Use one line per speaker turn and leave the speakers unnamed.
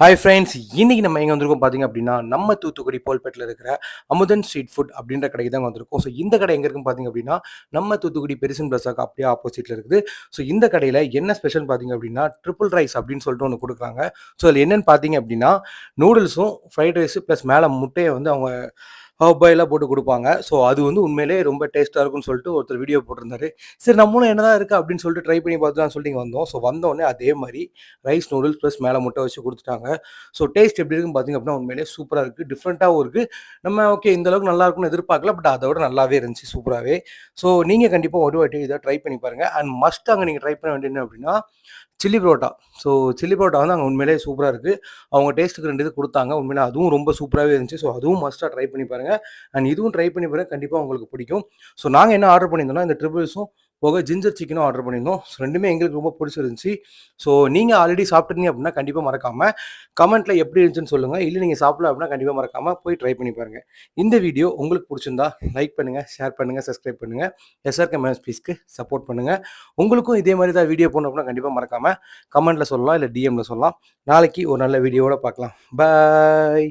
Hi friends இன்னைக்கு நம்ம எங்கே வந்திருக்கோம் பார்த்தீங்க அப்படின்னா நம்ம தூத்துக்குடி போல்பேட்டில் இருக்கிற அமுதன் ஸ்ட்ரீட் ஃபுட் அப்படின்ற கடைக்கு தான் வந்திருக்கோம். ஸோ இந்த கடை எங்கே இருக்குன்னு பார்த்தீங்க அப்படின்னா நம்ம தூத்துக்குடி பெரிசன் பிளஸாக்கு அப்படியே ஆப்போசிட்டில் இருக்குது. ஸோ இந்த கடையில் என்ன ஸ்பெஷல் பார்த்தீங்க அப்படின்னா ட்ரிபிள் ரைஸ் அப்படின்னு சொல்லிட்டு ஒன்று கொடுக்குறாங்க. ஸோ அதில் என்னென்னு பார்த்தீங்க அப்படின்னா நூடுல்ஸும் ஃப்ரைட் ரைஸு ப்ளஸ் மேலே முட்டையை வந்து அவங்க பாயிலாக போட்டு கொடுப்பாங்க. ஸோ அது வந்து உண்மையிலே ரொம்ப டேஸ்ட்டாக இருக்கும்னு சொல்லிட்டு ஒருத்தர் வீடியோ போட்டிருந்தாரு. சரி நம்மளும் என்னதான் இருக்குது அப்படின்னு சொல்லிட்டு ட்ரை பண்ணி பார்த்துலாம் சொல்லிட்டு இங்கே வந்தோம். ஸோ வந்தோடனே அதே மாதிரி ரைஸ் நூடுல்ஸ் ப்ளஸ் மேலே முட்டை வச்சு கொடுத்துட்டாங்க. ஸோ டேஸ்ட் எப்படி இருக்குன்னு பார்த்தீங்க அப்படின்னா உண்மையிலே சூப்பராக இருக்குது டிஃப்ரெண்ட்டாகவும் இருக்குது நம்ம ஓகே இந்த அளவுக்கு நல்லா இருக்கும்னு எதிர்பார்க்கல பட் அதை விட நல்லாவே இருந்துச்சு சூப்பராகவே ஸோ நீங்கள் கண்டிப்பாக ஒரு வாட்டி இதை ட்ரை பண்ணி பாருங்கள் அண்ட் மஸ்ட் அங்கே நீங்கள் ட்ரை பண்ண வேண்டியது என்ன அப்படின்னா chilli parotta. So chilli parotta வந்து அங்கே உண்மையிலேயே சூப்பராக இருக்குது அவங்க டேஸ்ட்டுக்கு ரெண்டு இது கொடுத்தாங்க. உண்மையிலே அதுவும் ரொம்ப சூப்பராகவே இருந்துச்சு. ஸோ அதுவும் மஸ்ட்டாக ட்ரை பண்ணி பாருங்கள் அண்ட் இதுவும் ட்ரை பண்ணி பாருங்கள் கண்டிப்பாக உங்களுக்கு பிடிக்கும். ஸோ நாங்கள் என்ன ஆர்டர் பண்ணியிருந்தோம்னா இந்த ட்ரிபிள்ஸும் போக ஜிஞ்சர் சிக்கனும் ஆர்டர் பண்ணியிருந்தோம் ஸோ ரெண்டுமே எங்களுக்கு ரொம்ப பிடிச்சிருந்துச்சு ஸோ நீங்கள் ஆல்ரெடி சாப்பிட்டுருந்தீங்க அப்படின்னா கண்டிப்பாக மறக்காமல் கமெண்ட்டில் எப்படி இருந்துச்சுன்னு சொல்லுங்கள் இல்லை நீங்கள் சாப்பிடல அப்படின்னா கண்டிப்பாக மறக்காமல் போய் ட்ரை பண்ணி பாருங்கள் இந்த வீடியோ உங்களுக்கு பிடிச்சிருந்தா லைக் பண்ணுங்கள் ஷேர் பண்ணுங்கள் சப்ஸ்கிரைப் பண்ணுங்கள் எஸ்ஆர்கே மேனஸ் பீஸ்க்கு சப்போர்ட் பண்ணுங்கள் உங்களுக்கும் இதே மாதிரி தான் வீடியோ போடணும் அப்படின்னா கண்டிப்பாக மறக்காமல் கமெண்ட்டில் சொல்லலாம் இல்லை டிஎம்மில் சொல்லலாம். நாளைக்கு ஒரு நல்ல வீடியோவோட பார்க்கலாம். பாய்